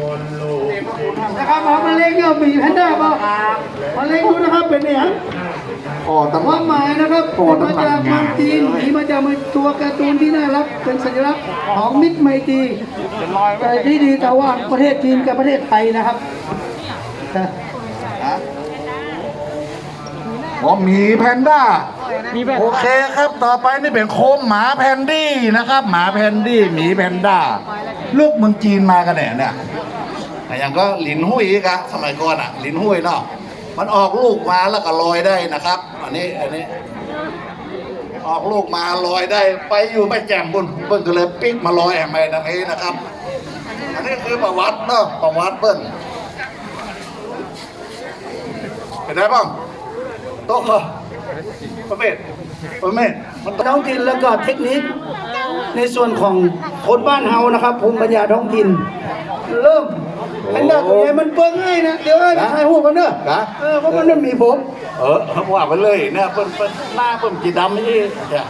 บนโลกเจ็ดนะครับเอามาเล็งเนี่ยมีแพนด้าเปล่ามาเล็งดูนะครับเป็นเนี่ยงพอตั้งความหมายนะครับโอ้เป็นต้อมางจากทำงานเมืองจีนมีมาจากตัวการ์ตูนที่น่ารักเป็นสัญลักษณ์ของมิตรไมตรีแต่ที่ดีแต่ว่าประเทศจีนกับประเทศไทยนะครับนะ อ๋อหมีแพนด้าโอเคครับ ต่อไปนี่เป็นโคมหมาแพนดี้นะครับ หมาแพนดี้หมีแพนด้า ลูกเมืองจีนมากันแน่เนี่ยอย่างก็หลินหุยกะสมัยก่อนอะหลินหุยเนาะมันออกลูกมาแล้วก็ลอยได้นะครับ อันนี้อันนี้ ออกลูกมาลอยได้ ไปอยู่ไปแจ่มบุญเบิ้ลก็เลยปิ๊กมาลอยแอมไปตรงนี้นะครับ อันนี้คือประวัติเนาะประวัติเบิ้ลเป็นไงบ้าง โต๊ะเหรอประเมศประเมศมันท้องถิ่นแล้วก็เทคนิค ในส่วนของคนบ้านเฮานะครับภูมิปัญญาท้องถิ่น เริ่มแพนด้าตัวใหญ่มันเปิ้งง่ายนะเดี๋ยวให้ไปถ่ายรูปกันเนอะนะเออเพราะมันไม่มีผม เออว่าไปเลยเนี่ยเปิ้นเปิ้นหน้าเปิ้นจีดำนี่เนี่ย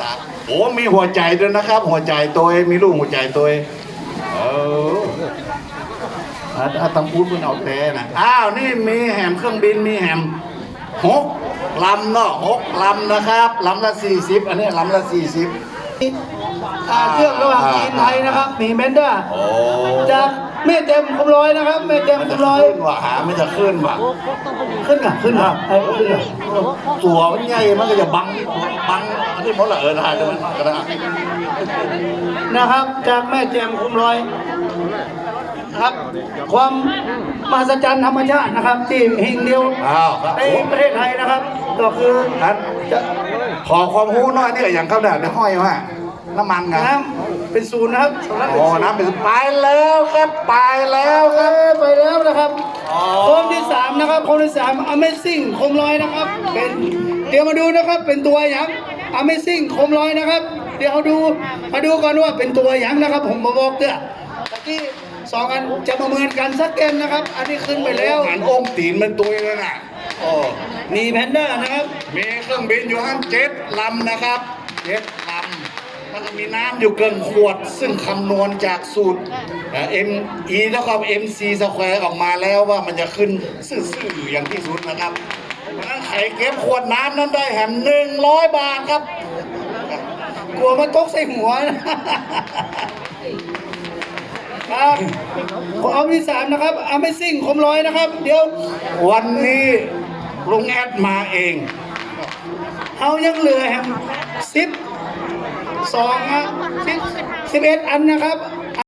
ตาโอ้มีหัวใจด้วยนะครับ หัวใจตัวเองมีลูกหัวใจตัวเองเอออะอะต้องพูดมันเอาแต่นะอ้าวนี่มีแหมเครื่องบินมีแหม หกลำเนาะหกลำนะครับลำละสี่สิบอันนี้ลำละสี่สิบอ่าเครื่องระหว่างจีนไทยนะครับมีแพนด้าโอ้จากแม่เต็มคำร้อยนะครับแม่เต็มมันจะคำร้อย ขึ้นว่ะหาไม่จะขึ้นว่ะขึ้นอะขึ้นอะไอ้ขึ้นอะตัวมันใหญ่มันก็จะบังบังอันนี้หมดละเออนะฮะจะมันก็ได้นะครับ จากแม่เต็มคำร้อย ครับ ความมหัศจรรย์ธรรมชาตินะครับ ที่แห่งเดียวอ้าวครับในประเทศไทยนะครับ ก็คือท่านจะขอความรู้หน่อยนี่ก็อย่างเขาเนี่ยในห้อยว่าน้ำมันไงน้ำเป็นศูนย์นะครับสำนักเป็นโอ้ศูนย์น้ำเป็นไปแล้วครับไปแล้วคเอรับอไปแล้วนะครับอ๋อโคมที่สามนะครับโคมที่สาม Amazing โคมลอยนะครับ เป็นเดี๋ยวมาดูนะครับเป็นตัวอย่าง Amazing โคมลอยนะครับ เดี๋ยวดูมาดูก่อนว่าเป็นตัวอย่างนะครับ ผมมาบอกเด้อ ตะกี้สองอันจะมาเหมือนกันสักเกนนะครับ อันนี้ขึ้นไปแล้วหันองค์ตีนมันตัวเลยน่ะโอ้มีแพนด้านะครับ มีเครื่องบินอยู่ห้างเจ็ดลำนะครับเจ็ดลำมันก็มีน้ำอยู่เกินขวด ซึ่งคำนวณจากสูตรเอ็มอีแล้วก็เอ็มซีสแควร์ออกมาแล้วว่ามันจะขึ้นซื่อๆอย่างที่สุดนะครับเพราะฉะนั้นใครเก็บขวดน้ำนั้นได้แหมหนึ่งร้อยบาทครับ กลัวมันตกใส่หัวนะ ครับของที่สามนะครับ Amazing โคมลอยนะครับ เดี๋ยว วันนี้ลุงแอดมาเอง เอายังเหลือแฮมสิบสองอะสิบสิบเอ็ดอันนะครับ